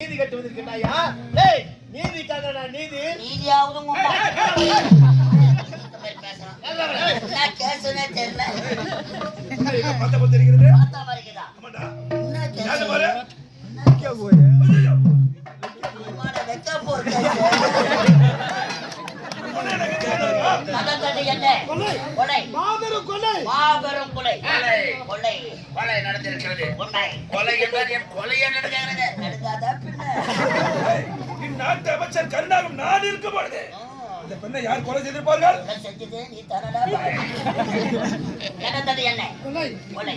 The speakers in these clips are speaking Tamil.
நீதி கட்டுவதற்குனாயா டேய் நீதிக்காக நான் நீதி. நீதியாவது உங்க. மாபெரும் கொலை மாபெரும் கொலை. கொலை. கொலை. கொலை நடந்திருக்கிறது. கொலை. கொலை என்றால் என் கொலையை நடக்கிறது நடுங்காதா? பின்ன? இந்நாட்டு அமைச்சர் கருணாகம் நான் இருக்கும் பொழுது. இந்த பெண்ணை யார் கொலை செய்திருப்பார்கள் கொலை செஞ்சது நீ தானடா பாரு. கதம் தட்டி என்ன? கொலை கொலை.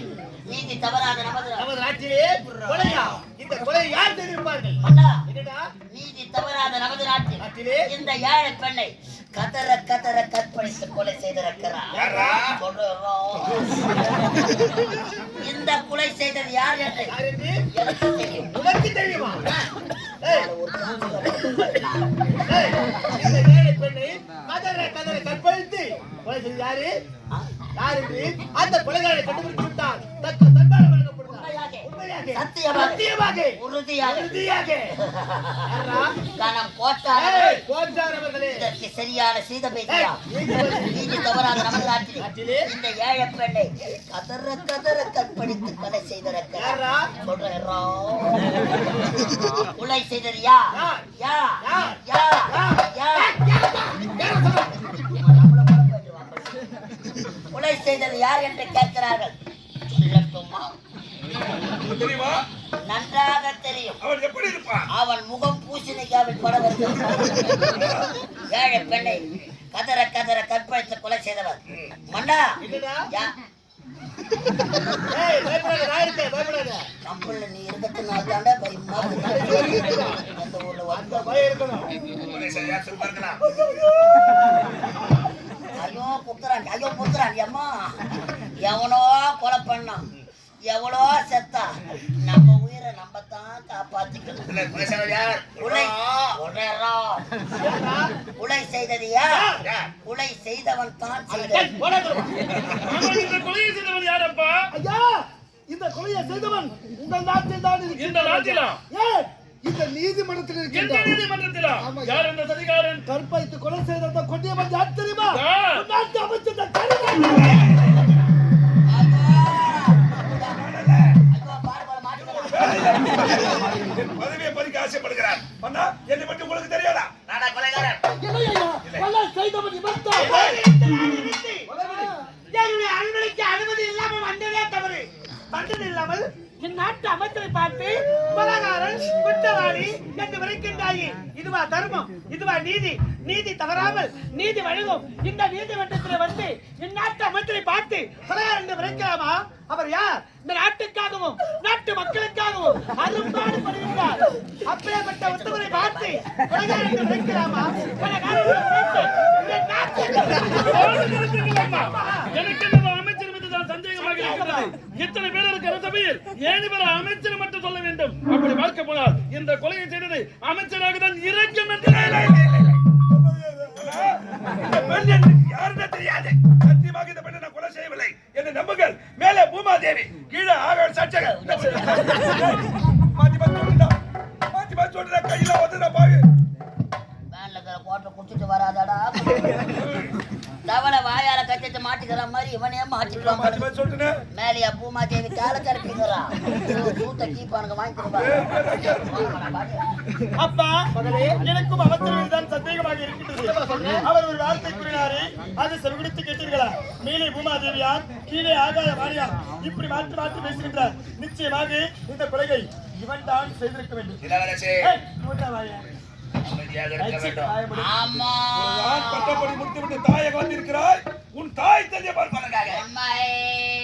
நீதி தவறாத நமது நமது நாட்டிலே கொலையா இந்த கொலை யார் செய்திருப்பார்கள் அண்ணா என்னடா நீதி தவறாத நமது நாட்டில் நாட்டிலே இந்த ஏழை பெண்ணை கதற கதற கற்பழித்து கொலை செய்திருக்கிறார் யாரா? சொல்றோம். இந்த கொலை செய்தது யார் என்று யார் என்று எனக்கு உனக்கு தெரியுமா? கற்பழித்து கொலை யாரு? யார் என்று அந்த கொலைகாரை கண்டுபிடித்து விட்டார் தக்க உண்மையாக. உண்மையாக சத்தியமாக. உறுதியாக? கணம் இதற்கு சரியான சீத பேசியா ஏய், நீதிபதி. நீதி தவறாத நமது நாட்டில் நாட்டிலே இந்த ஏழை பெண்ணை கதற கதற கற்பழித்து கொலை செய்திருக்கிறார் யாரா? சொல்றேன் கொலை செய்தது யார். கொலை செய்தது என்று கேட்கிறார்கள். தெரியுமா? நன்றாக தெரியும். அவன் எப்படி இருப்பான்? அவன் முகம் பூசணிக்காவில் பட ஏழை பெண்ணை கதற கதற கற்பழித்து கொலை செய்தவர். கப்பல்ல நீ இருக்கிறதுனால தாண்டா பயமா. அந்த ஊர்ல வந்து பயம் இருக்கணும். ஐயோ. குத்துறான் ஐயோ குத்துறான் அம்மா. எவனோ கொலை பண்ணான். எவ்வளோ செத்தா? நம்ம உயிரை நம்ம தான் காப்பாத்திக்கணும் உலை செய்தது யார்? உலை செய்தவன் தான். இந்த யாரப்பா? ஐயா, இந்த கொலையை செய்தவன் உங்கள் நாட்டில் தான் இந்த. நாட்டிலா? இந்த நீதிமன்றத்தில் எந்த இருக்கின்றான். நீதிமன்றத்திலா. யார் இந்த சதிகாரன்? கற்பழித்து கொலை செய்த அந்த கொடியவன் யார் தெரியுமா? நாட்டு அமைச்சர் பதவியை பறிக்க ஆசைப்படுகிறார். அண்ணா என்னை பற்றி உங்களுக்கு தெரியாதா? நானா கொலைகாரன். இல்லை. ஐயா, கொலை செய்தவன் இவன் தான். என்னுடைய அனுமதிக்கு அனுமதி இல்லாமல் வந்ததே தவறு. வந்தது இல்லாமல் என் நாட்டு அமைச்சரை பார்த்து கொலகாரன் குற்றவாளி என்று விரைக்கின்றாயே இதுவா தர்மம்? இதுவா நீதி? நீதி தவறாமல் நீதி வழங்கும். இந்த நீதிமன்றத்தில் வந்து இந்நாட்டு அமைச்சரை பார்த்து கொலகாரன் என்று விரைக்கலாமா அவர் யார்? இந்த நாட்டுக்காகவும் நாட்டு மக்களுக்காகவும் அரும்பாடு படுகின்றார் அப்படியேப்பட்ட உத்தவரை பார்த்து கொலகாரன் என்று விரைக்கலாமா பல எனக்கு அமைச்சர் மீது தான் சந்தேகமாக இருக்கிறது. இத்தனை பேர் இருக்கிற சபையில் ஏன் இவர் அமைச்சர் மட்டும் சொல்ல வேண்டும்? அப்படி பார்க்க போனால் இந்த கொலையை செய்தது அமைச்சராக தான் இறக்கும் என்று பெண் எனக்கு யாருன்னு தெரியாது. சத்தியமாக இந்த பெண்ணை நான் கொலை செய்யவில்லை. என்னை நம்புங்கள். மேலே பூமாதேவி கீழே ஆக சச்சகர் இவனே மாட்டிக்கிறான் மாத்தி மாத்தி சொல்லிட்டேன். மேலையா பூமாதேவி கால கருப்பிங்கிறான் சூத்த கீப்பானுங்க அப்பா எனக்கும் அவசரம் தான் சந்தேகமாக இருக்கின்றது. அவர் ஒரு வார்த்தை கூறினாரே அது செவிடுத்து கேட்டீர்களா? மேலே பூமாதேவியார் கீழே ஆகாய வாரியார் இப்படி மாற்றி மாற்றி பேசுகின்றார். நிச்சயமாக இந்த கொலையை இவன் தான் செய்திருக்க வேண்டும். இளவரசே. அமைதியாக இருக்க வேண்டும். ஆமா. நான் பட்டப்படி முடித்துவிட்டு தாயை வந்திருக்கிறாய் உன் தாய் தந்தைய பார்ப்பதற்காக.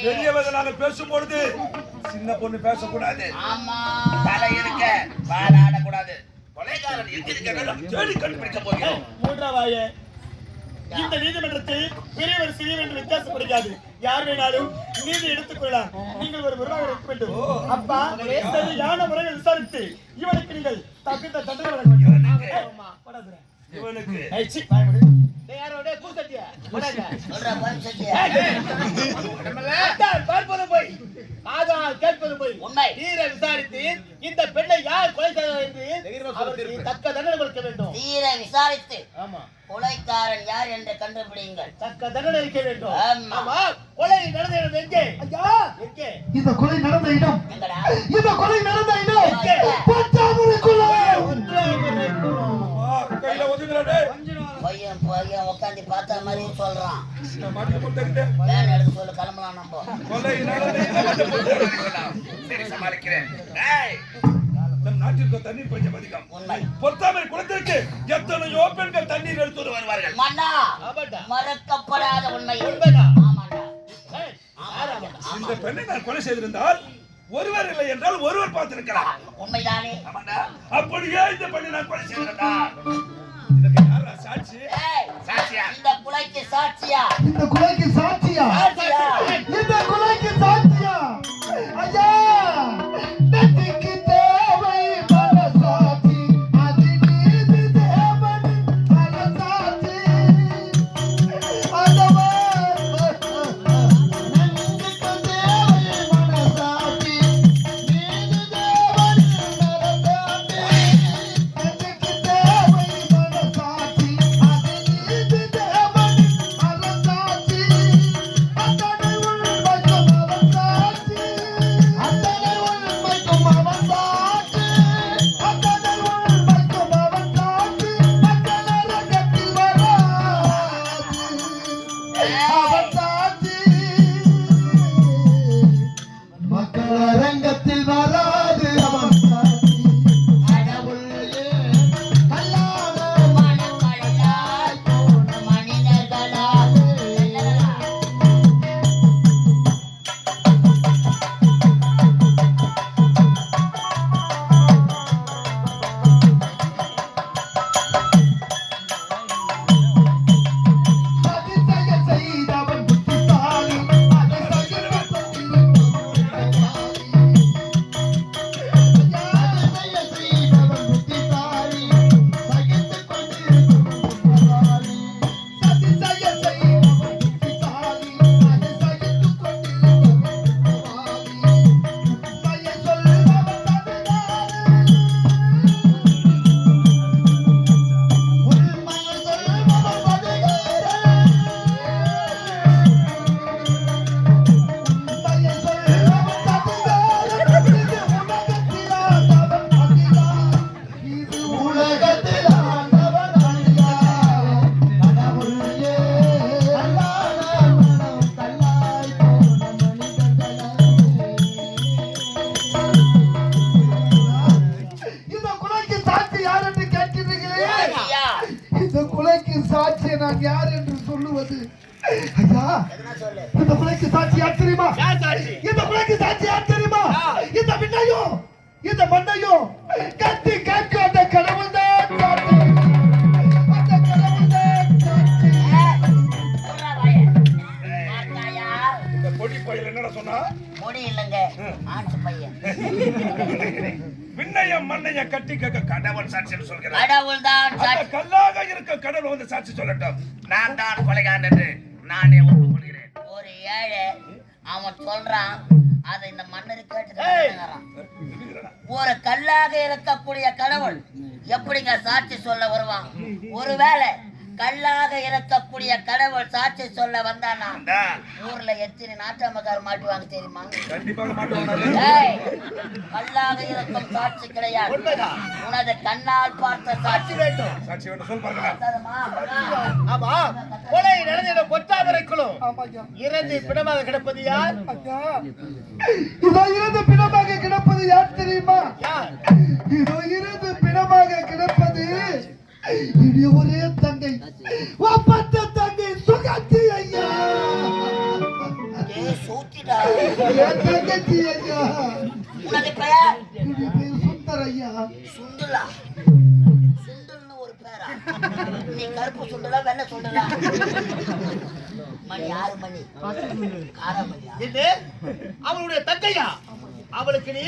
பெரியவர்கள் நாங்கள் பேசும் பொழுது சின்ன பொண்ணு பேசக்கூடாது. ஆமா. தலை இருக்க வால் ஆடக்கூடாது. கொலைகாரன் எங்க தேடி கண்டுபிடிக்க போகிறோம் மூன்றா வாயே. இந்த நீதிமன்றத்தில் பெரியவர் சிறியவர் என்று வித்தியாசப்படுகிறது யார் வேணாலும் நீதி எடுத்துக் கொள்ளலாம். நீங்கள் ஒரு முறையாக இருக்க வேண்டும் அப்பா சரியான முறையில் விசாரித்து இவனுக்கு நீங்கள் தகுந்த தண்டனை வழங்க வேண்டும். இவனுக்கு. இந்த பெண்ணை யார் கொலை செய்தார் என்று தக்க தண்டனை கொடுக்க வேண்டும். தீர விசாரித்து ஆமா. கொலைக்காரன் யார் என்று கண்டுபிடியுங்கள். தக்க தண்டனை அளிக்க வேண்டும். ஆமா. கொலை நடந்த இடம் எங்கே? ஐயா! எங்கே? இந்த கொலை நடந்த இடம். எங்கடா? இந்த கொலை நடந்த இடம் நம் நாட்டிற்கு தண்ணீர் பஞ்சம் அதிகம். உண்மை. பொறுத்தாமை குளத்திற்கு எத்தனையோ பெண்கள் தண்ணீர் எடுத்து தூது வருவார்கள். மறக்கப்படாத உண்மை? இந்த பெண்ணை நான் கொலை செய்திருந்தால் ஒருவர் இல்லை என்றால் ஒருவர் பார்த்திருக்கிறார். உண்மைதானே. அப்படியே இந்த பெண்ணை நான் கொலை செய்திருந்தால். erangga இந்த மண்ணையும் கத்தி கேட்கும் அந்த கடவுள் தான் அந்த கடவுள்? இந்த பொடி பையல் என்னடா சொன்னா? முடி இல்லைங்க ஆட்டு பையன். விண்ணையம் மண்ணையம் கட்டி கேட்க கடவுள் சாட்சின்னு சொல்கிறார். கடவுள் தான் அந்த சாட்சி. கல்லாக இருக்க கடவுள் வந்து சாட்சி சொல்லட்டும். நான் தான் கொலைகாரன் என்று நானே ஒப்புக்கொள்கிறேன். ஒரு ஏழை அவன் சொல்றான் அதை இந்த மன்னர் கேட்டு. ஒரு கல்லாக இருக்கக்கூடிய கடவுள் எப்படிங்க சாட்சி சொல்ல வருவான்? ஒருவேளை கல்லாக இருக்கக்கூடிய கடவுள் சாட்சி சொல்ல வந்தானா? ஊர்ல எத்தனை நாட்டாமக்கார மாட்டுவாங்க தெரியுமா? கல்லாக இருக்கும் சாட்சி கிடையாது. உனது கண்ணால் பார்த்த சாட்சி வேண்டும். சாட்சி வேணும் சொல் பார்க்கலாம் தருமா? ஆமா. கொலை நடந்த இடம் கொட்டாமரைக்குளம் ஆமாய்யா. இறந்து பிணமாக கிடப்பது யார்? இதோ இருந்து பிணமாக கிடப்பது யார் தெரியுமா? இதோ இருந்து பிணமாக கிடப்பது இனி ஒரே தங்கை. ஒப்பந்த தங்கை சுகத்தி ஐயா. தங்கச்சி ஐயா? உனது பெயர்? இது பேர் சுந்தர் ஐயா. சுண்டுலா. சுண்டுல்னு ஒரு பேரா? நீ கருப்பு சுண்டலா வெள்ளை சுண்டலா? மணி ஆறு மணி. ஆறாம் மணியா இது அவளுடைய தங்கையா? அவளுக்கு நீ